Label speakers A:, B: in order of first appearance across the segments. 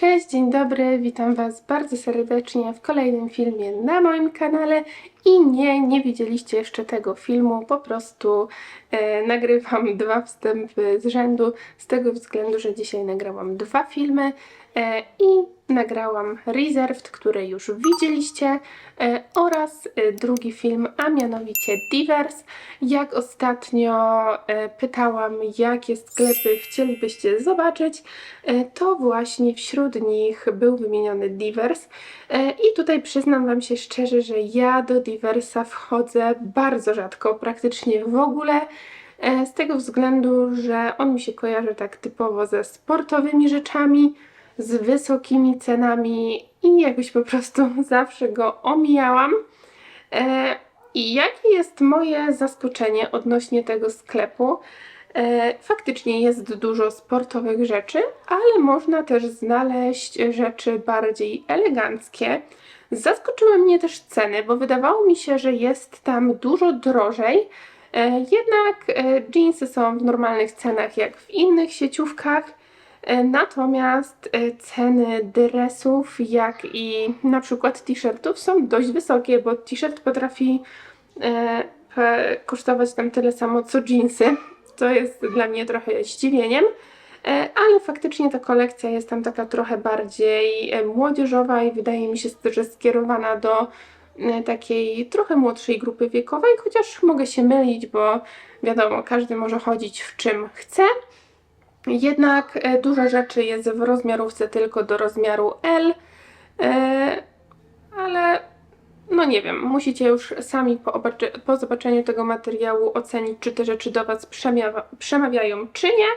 A: Cześć, dzień dobry, witam Was bardzo serdecznie w kolejnym filmie na moim kanale. I nie, nie widzieliście jeszcze tego filmu, po prostu e, nagrywam dwa wstępy z rzędu, z tego względu, że dzisiaj nagrałam dwa filmy e, i nagrałam Reserved, który już widzieliście, e, oraz e, drugi film, a mianowicie Divers. Jak ostatnio e, pytałam, jakie sklepy chcielibyście zobaczyć, to właśnie wśród nich był wymieniony Divers. I tutaj przyznam Wam się szczerze, że ja do Diversa wchodzę bardzo rzadko, praktycznie w ogóle. Z tego względu, że on mi się kojarzy tak typowo ze sportowymi rzeczami, z wysokimi cenami i jakoś po prostu zawsze go omijałam. E, I jakie jest moje zaskoczenie odnośnie tego sklepu? E, Faktycznie jest dużo sportowych rzeczy, ale można też znaleźć rzeczy bardziej eleganckie. Zaskoczyły mnie też ceny, bo wydawało mi się, że jest tam dużo drożej. E, Jednak jeansy są w normalnych cenach jak w innych sieciówkach. E, Natomiast e, ceny dresów, jak i na przykład t-shirtów są dość wysokie, bo t-shirt potrafi e, kosztować tam tyle samo co jeansy. To jest dla mnie trochę zdziwieniem, ale faktycznie ta kolekcja jest tam taka trochę bardziej młodzieżowa i wydaje mi się, że skierowana do takiej trochę młodszej grupy wiekowej, chociaż mogę się mylić, bo wiadomo, każdy może chodzić w czym chce. Jednak e, dużo rzeczy jest w rozmiarówce tylko do rozmiaru L, e, ale no nie wiem, musicie już sami po, po zobaczeniu tego materiału ocenić, czy te rzeczy do Was przemawiają, czy nie.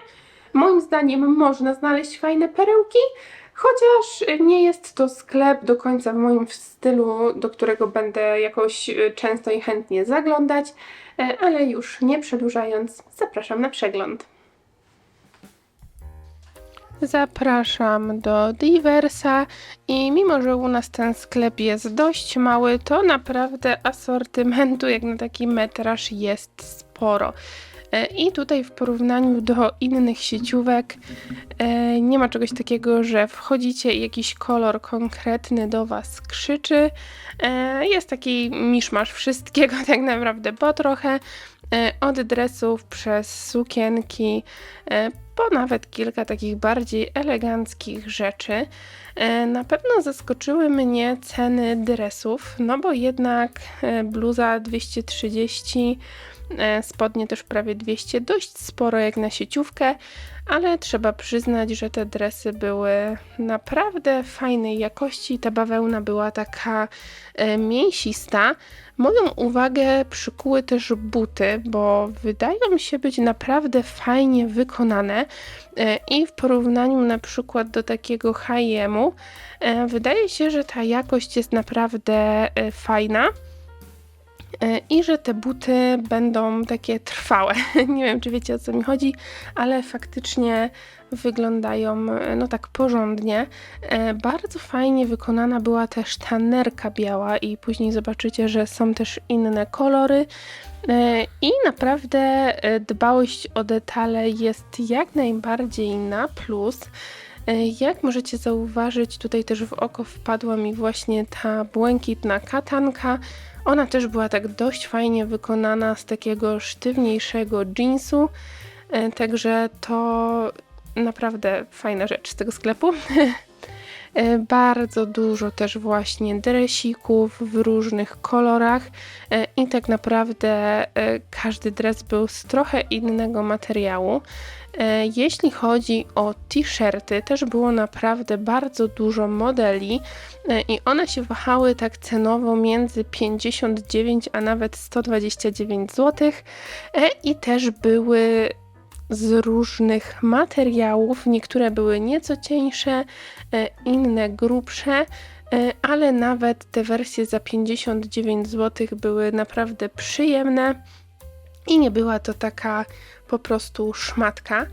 A: Moim zdaniem można znaleźć fajne perełki, chociaż nie jest to sklep do końca w moim stylu, do którego będę jakoś e, często i chętnie zaglądać, ale już nie przedłużając, zapraszam na przegląd. Zapraszam do Diversa i mimo, że u nas ten sklep jest dość mały, to naprawdę asortymentu jak na taki metraż jest sporo. E, I tutaj w porównaniu do innych sieciówek e, nie ma czegoś takiego, że wchodzicie i jakiś kolor konkretny do Was krzyczy. E, Jest taki miszmasz wszystkiego tak naprawdę po trochę. Od dresów przez sukienki, po nawet kilka takich bardziej eleganckich rzeczy. E, Na pewno zaskoczyły mnie ceny dresów, no bo jednak e, bluza 230, e, spodnie też prawie 200, dość sporo jak na sieciówkę, ale trzeba przyznać, że te dresy były naprawdę fajnej jakości. Ta bawełna była taka mięsista. Moją uwagę przykuły też buty, bo wydają się być naprawdę fajnie wykonane e, i w porównaniu na przykład do takiego H&M wydaje się, że ta jakość jest naprawdę e, fajna. E, I że te buty będą takie trwałe. Nie wiem, czy wiecie o co mi chodzi, ale faktycznie wyglądają e, no tak porządnie. E, Bardzo fajnie wykonana była też ta nerka biała i później zobaczycie, że są też inne kolory. I naprawdę dbałość o detale jest jak najbardziej na plus. E, Jak możecie zauważyć, tutaj też w oko wpadła mi właśnie ta błękitna katanka. Ona też była tak dość fajnie wykonana z takiego sztywniejszego jeansu. E, Także to naprawdę fajna rzecz z tego sklepu. E, Bardzo dużo też właśnie dresików w różnych kolorach e, i tak naprawdę e, każdy dres był z trochę innego materiału. Jeśli chodzi o t-shirty, też było naprawdę bardzo dużo modeli i one się wahały tak cenowo między 59 a nawet 129 zł i też były z różnych materiałów. Niektóre były nieco cieńsze, e, inne grubsze, e, ale nawet te wersje za 59 zł były naprawdę przyjemne i nie była to taka po prostu szmatka.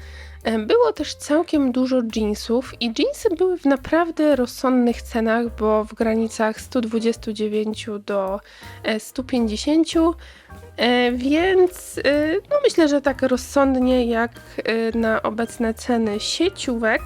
A: E, Było też całkiem dużo jeansów i jeansy były w naprawdę rozsądnych cenach, bo w granicach 129 do e, 150, e, więc e, no myślę, że tak rozsądnie jak na obecne ceny sieciówek.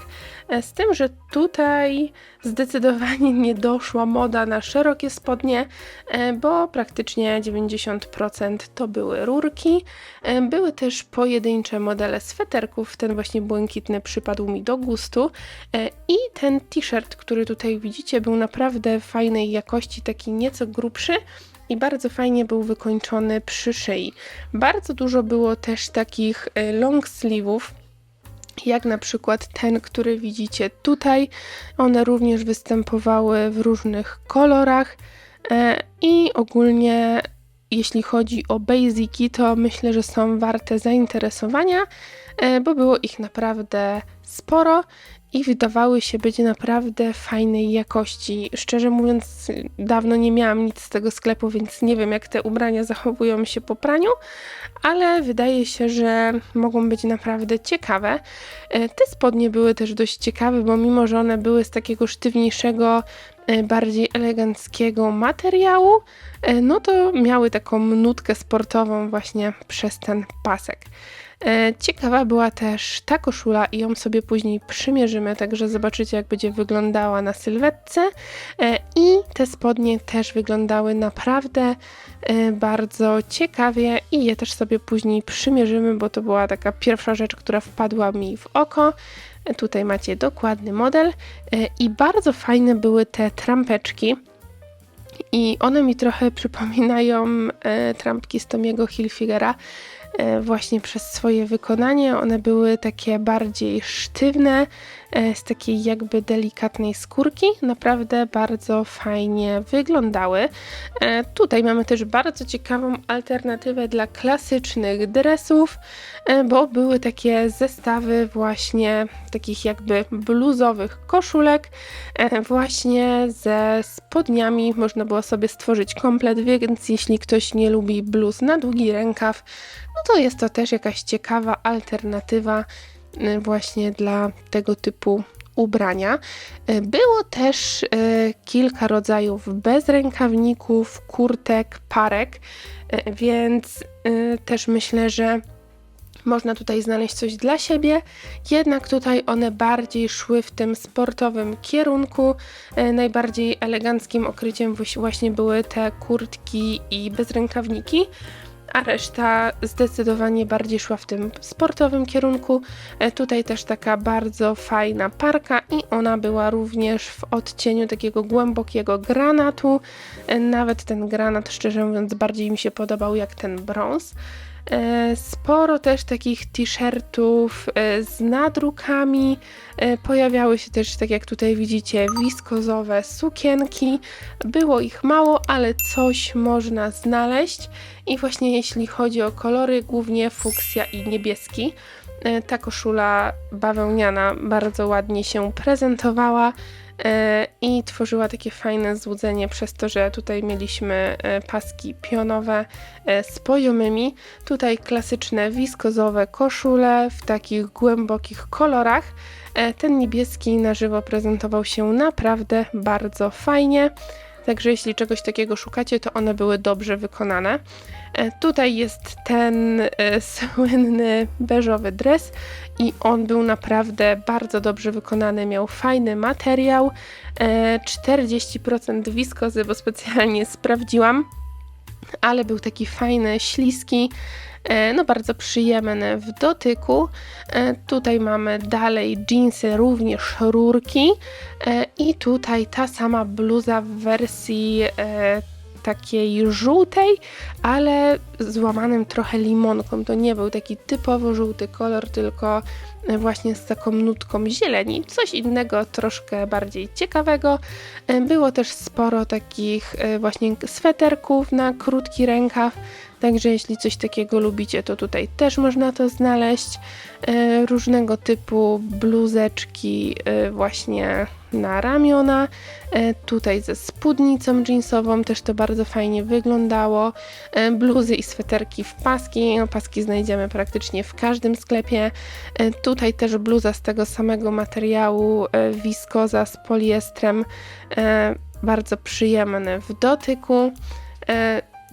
A: E, Z tym, że tutaj zdecydowanie nie doszła moda na szerokie spodnie, e, bo praktycznie 90% to były rurki. E, Były też pojedyncze modele sweterków, ten właśnie błękitny przypadł mi do gustu i ten t-shirt, który tutaj widzicie, był naprawdę fajnej jakości, taki nieco grubszy i bardzo fajnie był wykończony przy szyi. Bardzo dużo było też takich long sleeve'ów, jak na przykład ten, który widzicie tutaj. One również występowały w różnych kolorach e, i ogólnie jeśli chodzi o basiki, to myślę, że są warte zainteresowania, e, bo było ich naprawdę sporo i wydawały się być naprawdę fajnej jakości. Szczerze mówiąc, dawno nie miałam nic z tego sklepu, więc nie wiem, jak te ubrania zachowują się po praniu, ale wydaje się, że mogą być naprawdę ciekawe. E, Te spodnie były też dość ciekawe, bo mimo, że one były z takiego sztywniejszego, e, bardziej eleganckiego materiału, e, no to miały taką nutkę sportową właśnie przez ten pasek. E, Ciekawa była też ta koszula i ją sobie później przymierzymy, także zobaczycie jak będzie wyglądała na sylwetce. E, I te spodnie też wyglądały naprawdę e, bardzo ciekawie i je też sobie później przymierzymy, bo to była taka pierwsza rzecz, która wpadła mi w oko. Tutaj macie dokładny model i bardzo fajne były te trampeczki. I one mi trochę przypominają trampki z Tomiego Hilfigera właśnie przez swoje wykonanie. One były takie bardziej sztywne, e, z takiej jakby delikatnej skórki. Naprawdę bardzo fajnie wyglądały. E, tutaj mamy też bardzo ciekawą alternatywę dla klasycznych dresów, e, bo były takie zestawy właśnie takich jakby bluzowych koszulek e, właśnie ze spodniami. Można było sobie stworzyć komplet, więc jeśli ktoś nie lubi bluz na długi rękaw, no to jest to też jakaś ciekawa alternatywa właśnie dla tego typu ubrania. Y, Było też y, kilka rodzajów bezrękawników, kurtek, parek, y, więc y, też myślę, że można tutaj znaleźć coś dla siebie, jednak tutaj one bardziej szły w tym sportowym kierunku. Najbardziej eleganckim okryciem właś- właśnie były te kurtki i bezrękawniki, a reszta zdecydowanie bardziej szła w tym sportowym kierunku. E, Tutaj też taka bardzo fajna parka i ona była również w odcieniu takiego głębokiego granatu. E, Nawet ten granat, szczerze mówiąc, bardziej mi się podobał jak ten brąz. E, Sporo też takich t-shirtów e, z nadrukami. E, Pojawiały się też, tak jak tutaj widzicie, wiskozowe sukienki. Było ich mało, ale coś można znaleźć. I właśnie jeśli chodzi o kolory, głównie fuksja i niebieski. Ta koszula bawełniana bardzo ładnie się prezentowała i tworzyła takie fajne złudzenie przez to, że tutaj mieliśmy e, paski pionowe e, z poziomymi. Tutaj klasyczne wiskozowe koszule w takich głębokich kolorach. E, Ten niebieski na żywo prezentował się naprawdę bardzo fajnie. Także jeśli czegoś takiego szukacie, to one były dobrze wykonane. E, Tutaj jest ten e, słynny beżowy dres i on był naprawdę bardzo dobrze wykonany, miał fajny materiał, e, 40% wiskozy, bo specjalnie sprawdziłam, ale był taki fajny, śliski, e, no bardzo przyjemny w dotyku. E, Tutaj mamy dalej jeansy, również rurki e, i tutaj ta sama bluza w wersji takiej żółtej, ale złamanym trochę limonką. To nie był taki typowo żółty kolor, tylko właśnie z taką nutką zieleni. Coś innego, troszkę bardziej ciekawego. Było też sporo takich e, właśnie sweterków na krótki rękaw. Także jeśli coś takiego lubicie, to tutaj też można to znaleźć. E, różnego typu bluzeczki e, właśnie na ramiona. E, tutaj ze spódnicą jeansową też to bardzo fajnie wyglądało. Bluzy i sweterki w paski. No, paski znajdziemy praktycznie w każdym sklepie. Tutaj też bluza z tego samego materiału, wiskoza z poliestrem. Bardzo przyjemne w dotyku.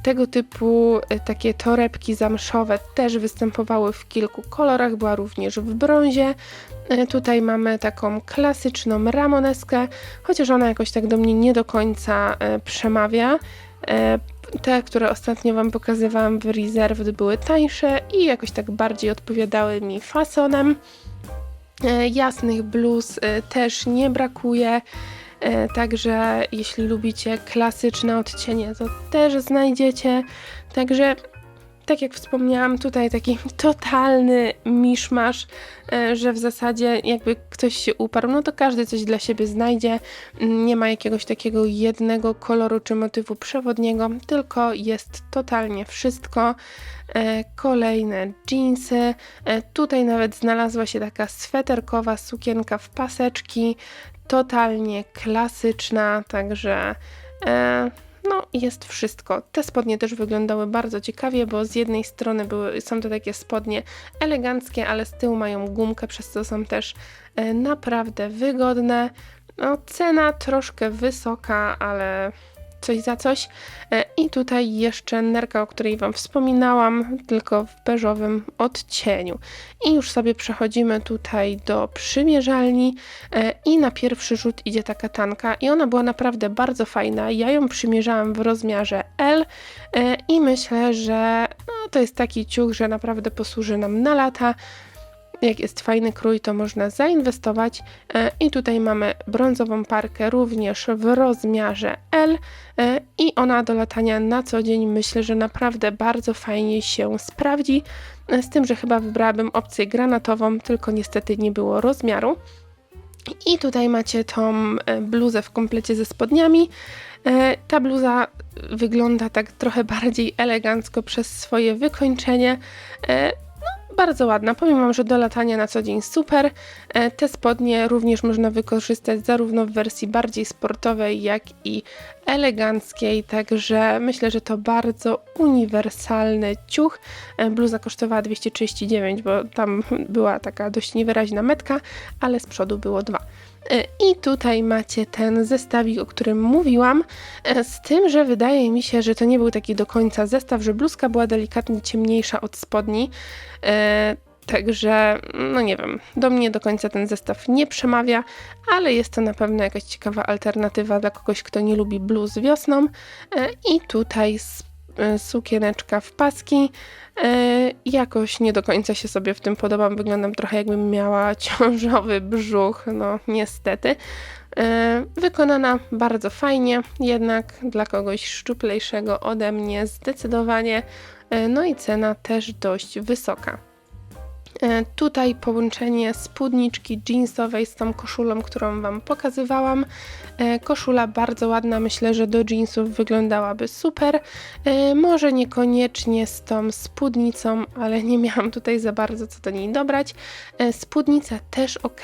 A: Tego typu e, takie torebki zamszowe też występowały w kilku kolorach, była również w brązie. E, Tutaj mamy taką klasyczną ramoneskę, chociaż ona jakoś tak do mnie nie do końca e, przemawia. Te, które ostatnio Wam pokazywałam w Reserved były tańsze i jakoś tak bardziej odpowiadały mi fasonem. Jasnych bluz też nie brakuje. E, Także jeśli lubicie klasyczne odcienie, to też znajdziecie. Także tak jak wspomniałam, tutaj taki totalny miszmasz, e, że w zasadzie jakby ktoś się uparł, no to każdy coś dla siebie znajdzie. Mm, Nie ma jakiegoś takiego jednego koloru czy motywu przewodniego, tylko jest totalnie wszystko. E, Kolejne jeansy. Tutaj nawet znalazła się taka sweterkowa sukienka w paseczki, totalnie klasyczna, także e, no jest wszystko. Te spodnie też wyglądały bardzo ciekawie, bo z jednej strony były, są to takie spodnie eleganckie, ale z tyłu mają gumkę, przez co są też e, naprawdę wygodne. No, cena troszkę wysoka, ale coś za coś. E, I tutaj jeszcze nerka, o której Wam wspominałam, tylko w beżowym odcieniu. I już sobie przechodzimy tutaj do przymierzalni e, i na pierwszy rzut idzie ta katanka i ona była naprawdę bardzo fajna. Ja ją przymierzałam w rozmiarze L e, i myślę, że no, to jest taki ciuch, że naprawdę posłuży nam na lata. Jak jest fajny krój, to można zainwestować. E, I tutaj mamy brązową parkę również w rozmiarze L e, i ona do latania na co dzień myślę, że naprawdę bardzo fajnie się sprawdzi. E, Z tym, że chyba wybrałabym opcję granatową, tylko niestety nie było rozmiaru. I tutaj macie tą bluzę w komplecie ze spodniami. Ta bluza wygląda tak trochę bardziej elegancko przez swoje wykończenie. Bardzo ładna. Powiem Wam, że do latania na co dzień super. E, Te spodnie również można wykorzystać zarówno w wersji bardziej sportowej, jak i eleganckiej, także myślę, że to bardzo uniwersalny ciuch. E, Bluza kosztowała 239, bo tam była taka dość niewyraźna metka, ale z przodu było dwa. E, I tutaj macie ten zestawik, o którym mówiłam, e, z tym, że wydaje mi się, że to nie był taki do końca zestaw, że bluzka była delikatnie ciemniejsza od spodni. E, Także, no nie wiem, do mnie do końca ten zestaw nie przemawia, ale jest to na pewno jakaś ciekawa alternatywa dla kogoś, kto nie lubi bluz wiosną. I tutaj e, sukieneczka w paski. E, Jakoś nie do końca się sobie w tym podobam. Wyglądam trochę jakbym miała ciążowy brzuch, no niestety. E, Wykonana bardzo fajnie, jednak dla kogoś szczuplejszego ode mnie zdecydowanie. E, No i cena też dość wysoka. E, Tutaj połączenie spódniczki jeansowej z tą koszulą, którą Wam pokazywałam. E, Koszula bardzo ładna, myślę, że do jeansów wyglądałaby super. E, Może niekoniecznie z tą spódnicą, ale nie miałam tutaj za bardzo co do niej dobrać. Spódnica też ok,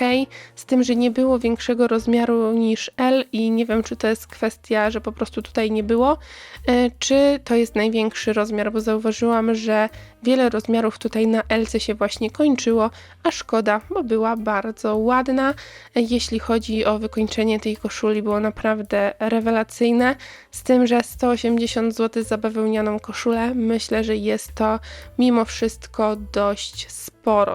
A: z tym, że nie było większego rozmiaru niż L i nie wiem, czy to jest kwestia, że po prostu tutaj nie było, czy to jest największy rozmiar, bo zauważyłam, że wiele rozmiarów tutaj na L się właśnie kończyło, a szkoda, bo była bardzo ładna. Jeśli chodzi o wykończenie tej koszuli, było naprawdę rewelacyjne, z tym, że 180 zł za bawełnianą koszulę, myślę, że jest to mimo wszystko dość sporo,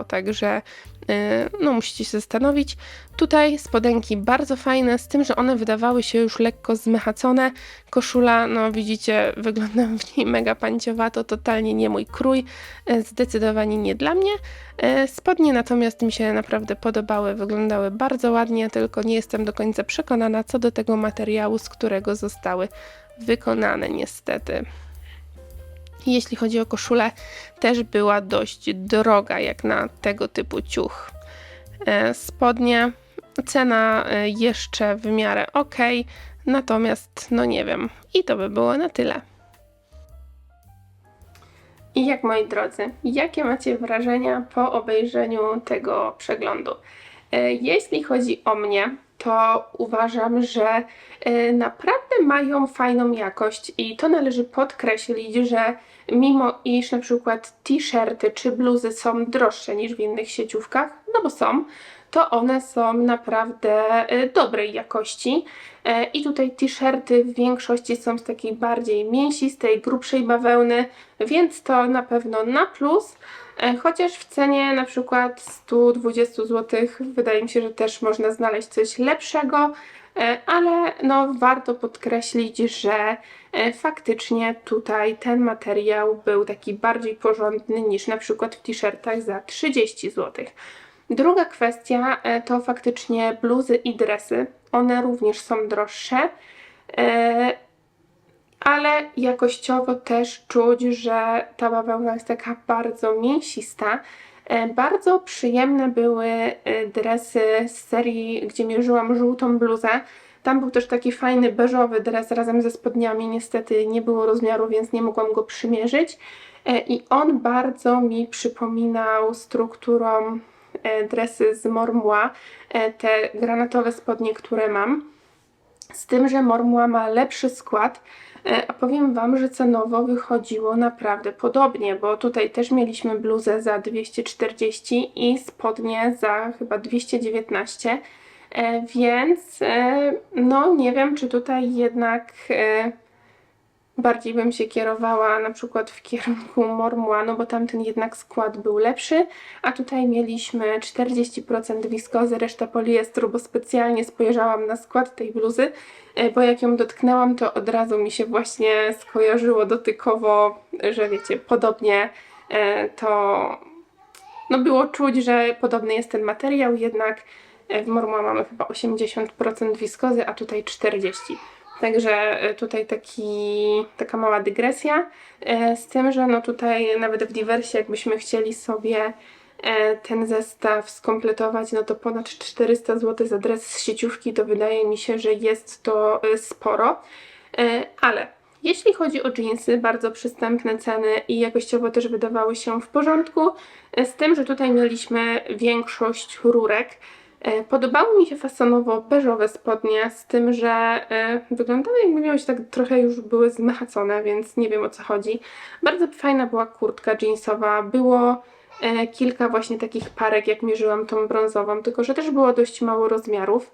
A: także yy, no musicie się zastanowić. Tutaj spodenki bardzo fajne, z tym, że one wydawały się już lekko zmechacone. Koszula, no widzicie, wygląda w niej mega panciowato, totalnie nie mój krój, e, zdecydowanie nie dla mnie. E, Spodnie natomiast mi się naprawdę podobały, wyglądały bardzo ładnie, tylko nie jestem do końca przekonana co do tego materiału, z którego zostały wykonane niestety. Jeśli chodzi o koszulę, też była dość droga jak na tego typu ciuch. E, Spodnie, cena e, jeszcze w miarę ok, natomiast no nie wiem. I to by było na tyle. I jak moi drodzy, jakie macie wrażenia po obejrzeniu tego przeglądu? E, Jeśli chodzi o mnie, to uważam, że e, naprawdę mają fajną jakość i to należy podkreślić, że mimo iż na przykład t-shirty czy bluzy są droższe niż w innych sieciówkach, no bo są, to one są naprawdę e, dobrej jakości. E, I tutaj t-shirty w większości są z takiej bardziej mięsistej, grubszej bawełny, więc to na pewno na plus. E, Chociaż w cenie na przykład 120 zł wydaje mi się, że też można znaleźć coś lepszego, e, ale no warto podkreślić, że e, faktycznie tutaj ten materiał był taki bardziej porządny niż na przykład w t-shirtach za 30 zł. Druga kwestia to faktycznie bluzy i dresy. One również są droższe, ale jakościowo też czuć, że ta bawełna jest taka bardzo mięsista. E, Bardzo przyjemne były e, dresy z serii, gdzie mierzyłam żółtą bluzę. Tam był też taki fajny beżowy dres razem ze spodniami. Niestety nie było rozmiaru, więc nie mogłam go przymierzyć. E, I on bardzo mi przypominał strukturą dresy z Mormua, te granatowe spodnie, które mam. Z tym, że Mormua ma lepszy skład, a powiem Wam, że cenowo wychodziło naprawdę podobnie, bo tutaj też mieliśmy bluzę za 240 i spodnie za chyba 219, e, więc e, no nie wiem, czy tutaj jednak e, bardziej bym się kierowała na przykład w kierunku Mormua, no bo tamten jednak skład był lepszy, a tutaj mieliśmy 40% wiskozy, reszta poliestru, bo specjalnie spojrzałam na skład tej bluzy, e, bo jak ją dotknęłam, to od razu mi się właśnie skojarzyło dotykowo, że wiecie, podobnie e, to no było czuć, że podobny jest ten materiał, jednak e, w Mormua mamy chyba 80% wiskozy, a tutaj 40%. Także e, tutaj taki, taka mała dygresja, e, z tym, że no tutaj nawet w Diversie jakbyśmy chcieli sobie e, ten zestaw skompletować, no to ponad 400 zł za dres z sieciówki, to wydaje mi się, że jest to sporo, ale jeśli chodzi o jeansy, bardzo przystępne ceny i jakościowo też wydawały się w porządku, z tym, że tutaj mieliśmy większość rurek. E, Podobały mi się fasonowo beżowe spodnie, z tym, że e, wyglądały jakby miały się tak trochę już były zmachacone, więc nie wiem o co chodzi. Bardzo fajna była kurtka jeansowa, było e, kilka właśnie takich parek, jak mierzyłam tą brązową, tylko że też było dość mało rozmiarów.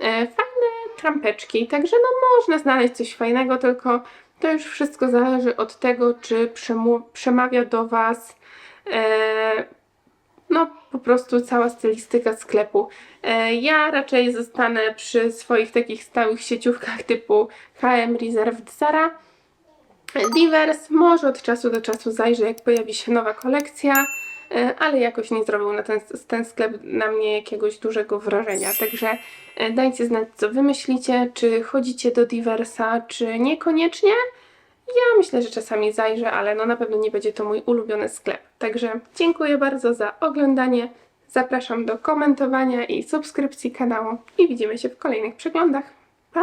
A: Fajne trampeczki, także no można znaleźć coś fajnego, tylko to już wszystko zależy od tego, czy przemawia do Was no po prostu cała stylistyka sklepu. E, Ja raczej zostanę przy swoich takich stałych sieciówkach typu H&M Reserved Zara. Divers może od czasu do czasu zajrzę, jak pojawi się nowa kolekcja, e, ale jakoś nie zrobił na ten, ten sklep na mnie jakiegoś dużego wrażenia. Także e, dajcie znać, co wy myślicie, czy chodzicie do Diversa, czy niekoniecznie. Ja myślę, że czasami zajrzę, ale no na pewno nie będzie to mój ulubiony sklep. Także dziękuję bardzo za oglądanie. Zapraszam do komentowania i subskrypcji kanału i widzimy się w kolejnych przeglądach. Pa!